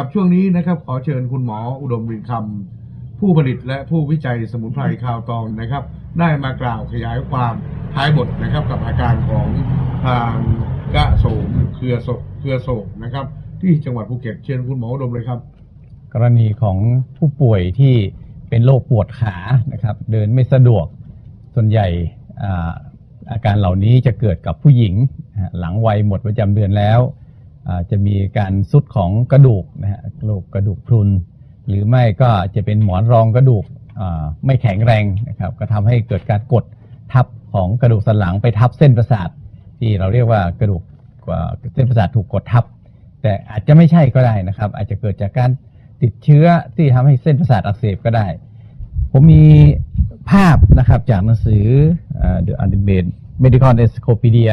กับช่วงนี้นะครับ ขอเชิญคุณหมออุดมรินคำผู้ผลิตและผู้วิจัยสมุนไพรคาวตองนะครับ ได้มากล่าวขยายความท้ายบทนะครับกับอาการของทางกระโสมเครือศกเครือโศกนะครับ ที่จังหวัดภูเก็ตเชิญคุณหมออุดมเลยครับ กรณีของผู้ป่วยที่เป็นโรคปวดขานะครับ เดินไม่สะดวกส่วนใหญ่อาอาการเหล่านี้จะเกิดกับผู้หญิง หลังวัยหมดประจำเดือนแล้ว จะมีการสุดของกระดูกนะฮะโรคกระดูกพรุน หรือไม่ก็จะเป็นหมอนรองกระดูกไม่แข็งแรงนะครับก็ทำให้เกิดการกดทับของกระดูกสันหลังไปทับเส้นประสาท ที่เราเรียกว่ากระดูกเส้นประสาทถูกกดทับ แต่อาจจะไม่ใช่ก็ได้นะครับ อาจจะเกิดจากการติดเชื้อที่ทำให้เส้นประสาทอักเสบก็ได้ ผมมีภาพนะครับจากหนังสือ The Ultimate Medical Encyclopedia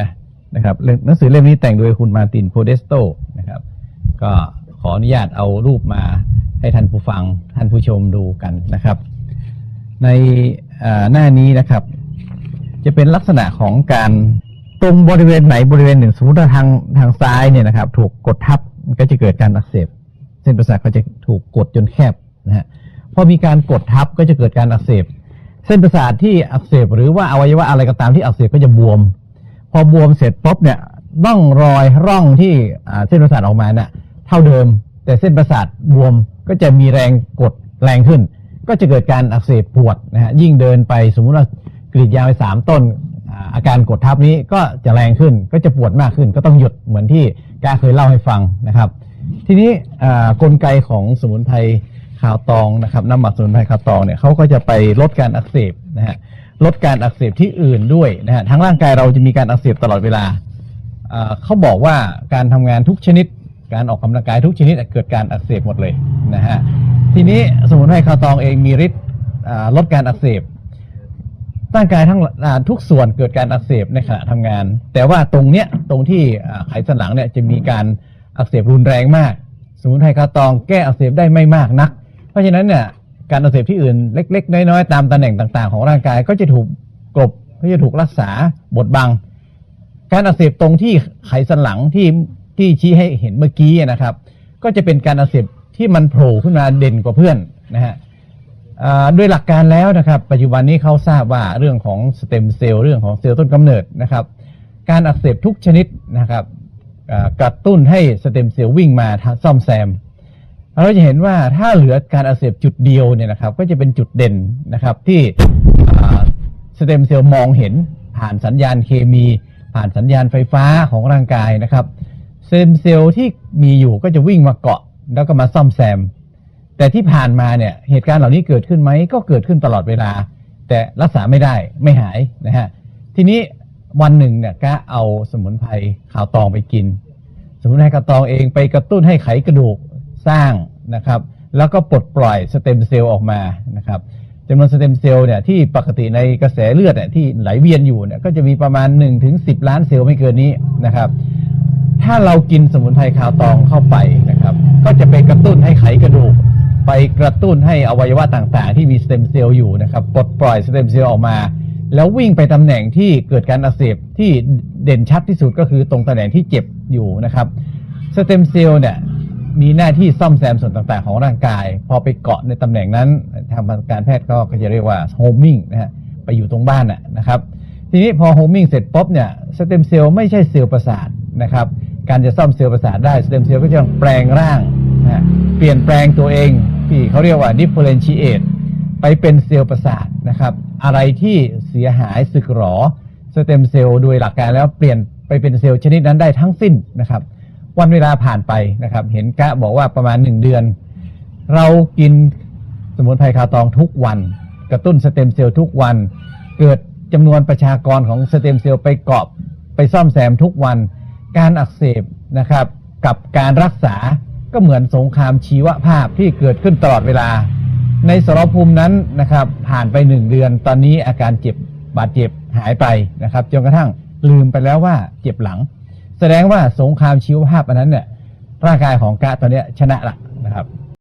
นะครับหนังสือเล่มนี้แต่งโดยคุณมาตินโพเดสโตนะครับ ก็ขออนุญาตเอารูปมาให้ท่านผู้ฟังท่านผู้ชมดูกันนะครับ ในหน้านี้นะครับ จะเป็นลักษณะของการตรงบริเวณไหนบริเวณหนึ่งสมมติว่าทางทางซ้ายเนี่ยนะครับ ถูกกดทับก็จะเกิดการอักเสบเส้นประสาทก็จะถูกกดจนแคบนะฮะพอมีการกดทับก็จะเกิดการอักเสบ เส้นประสาทที่อักเสบหรือว่าอวัยวะอะไรก็ตามที่อักเสบก็จะบวม พอบวมเสร็จปุ๊บเนี่ยร่องรอยร่องที่เส้นประสาทออกมาเนี่ยเท่าเดิม แต่เส้นประสาทบวมก็จะมีแรงกดแรงขึ้น ก็จะเกิดการอักเสบปวดนะฮะยิ่งเดินไปสมมุติว่ากรีดยาไปสามต้นอาการกดทับนี้ก็จะแรงขึ้นก็จะปวดมากขึ้น ก็ต้องหยุดเหมือนที่กาเคยเล่าให้ฟังนะครับ ทีนี้กลไกของสมุนไพรขาวตองนะครับน้ำหมักสมุนไพรขาวตองเนี่ยเขาก็จะไปลดการอักเสบนะฮะ ลดการอักเสบที่อื่นด้วยนะฮะทั้งร่างกายเราจะมีการอักเสบตลอดเวลาเขาบอกว่าการทำงานทุกชนิด การออกกำลังกายทุกชนิดเกิดการอักเสบหมดเลยนะฮะทีนี้สมุนไพรขาวตองเองมีฤทธิ์ลดการอักเสบร่างกายทั้งทุกส่วนเกิดการอักเสบในขณะทำงาน แต่ว่าตรงเนี้ยตรงที่ไขสันหลังเนี่ยจะมีการอักเสบรุนแรงมาก สมุนไพรคาตองแก้อักเสบได้ไม่มากนัก เพราะฉะนั้นเนี่ย การอักเสบที่อื่นเล็ก ๆ น้อยๆตามตำแหน่งต่างๆ ของร่างกายก็จะถูกกลบก็จะถูกรักษาบดบัง การอักเสบตรงที่ไขสันหลังที่ที่ชี้ให้เห็นเมื่อกี้นะครับ ก็จะเป็นการอักเสบที่มันโผล่ขึ้นมาเด่นกว่าเพื่อนนะฮะอ่าโดยหลักการแล้วนะครับ ปัจจุบันนี้เขาทราบว่าเรื่องของสเต็มเซลล์เรื่องของเซลล์ต้นกำเนิดนะครับ การอักเสบทุกชนิดนะครับกระตุ้นให้สเต็มเซลล์วิ่งมาซ่อมแซม เราจะเห็นว่าถ้าเหลือการอักเสบจุดเดียวเนี่ยนะครับ ก็จะเป็นจุดเด่นนะครับที่สเต็มเซลล์มองเห็นผ่านสัญญาณเคมี ผ่านสัญญาณไฟฟ้าของร่างกายนะครับสเต็มเซลล์ที่มีอยู่ก็จะวิ่งมาเกาะแล้วก็มาซ่อมแซม แต่ที่ผ่านมาเนี่ยเหตุการณ์เหล่านี้เกิดขึ้นไหมก็เกิดขึ้นตลอดเวลา แต่รักษาไม่ได้ไม่หายนะฮะทีนี้วันหนึ่งเนี่ยก็เอาสมุนไพรขาวตองไปกิน สมุนไพรขาวตองเองไปกระตุ้นให้ไขกระดูก สร้างนะครับ แล้วก็ปลดปล่อยสเต็มเซลล์ออกมานะครับจำนวนสเต็มเซลล์เนี่ยที่ปกติในกระแสเลือดเนี่ยที่ไหลเวียนอยู่เนี่ยก็จะมีประมาณ 1-10ถึง10ล้านเซลล์ไม่เกินนี้นะครับ ถ้าเรากินสมุนไพรขาวตองเข้าไปนะครับ ก็จะไปกระตุ้นให้ไขกระดูก ไปกระตุ้นให้อวัยวะต่างๆ ที่มีสเต็มเซลล์อยู่นะครับปลดปล่อยสเต็มเซลล์ออกมา แล้ววิ่งไปตำแหน่งที่เกิดการอักเสบที่เด่นชัดที่สุดก็คือตรงตำแหน่งที่เจ็บอยู่นะครับสเต็มเซลล์เนี่ย มีหน้าที่ซ่อมแซมส่วนต่างๆ ของร่างกาย พอไปเกาะในตำแหน่งนั้น ทางการแพทย์ก็จะเรียกว่าโฮมิงนะฮะไปอยู่ตรงบ้านน่ะนะครับ ทีนี้พอโฮมิงเสร็จปุ๊บเนี่ยสเต็มเซลล์ไม่ใช่เซลล์ประสาทนะครับการจะซ่อมเซลล์ประสาทได้สเต็มเซลล์ก็จะต้องแปลงร่างนะฮะเปลี่ยนแปลงตัวเองที่เขาเรียกว่า differentiate ไปเป็นเซลล์ประสาทนะครับ อะไรที่เสียหายสึกหรอสเต็มเซลล์โดยหลักการแล้วเปลี่ยนไปเป็นเซลล์ชนิดนั้นได้ทั้งสิ้นนะครับ วันเวลาผ่านไปนะครับ เห็นกะบอกว่าประมาณหนึ่งเดือน เรากินสมุนไพรคาตองทุกวัน กระตุ้นสเต็มเซลล์ทุกวัน เกิดจำนวนประชากรของสเต็มเซลล์ไปเกาะไปซ่อมแซมทุกวัน การอักเสบนะครับ กับการรักษาก็เหมือนสงครามชีวภาพที่เกิดขึ้นตลอดเวลา ในสรภูมินั้นนะครับ ผ่านไปหนึ่งเดือน ตอนนี้อาการเจ็บบาดเจ็บหายไปนะครับจนกระทั่งลืมไปแล้วว่าเจ็บหลัง แสดงว่าสงครามชีวภาพอันนั้นเนี่ยร่างกายของกะตอนเนี้ยชนะละนะครับ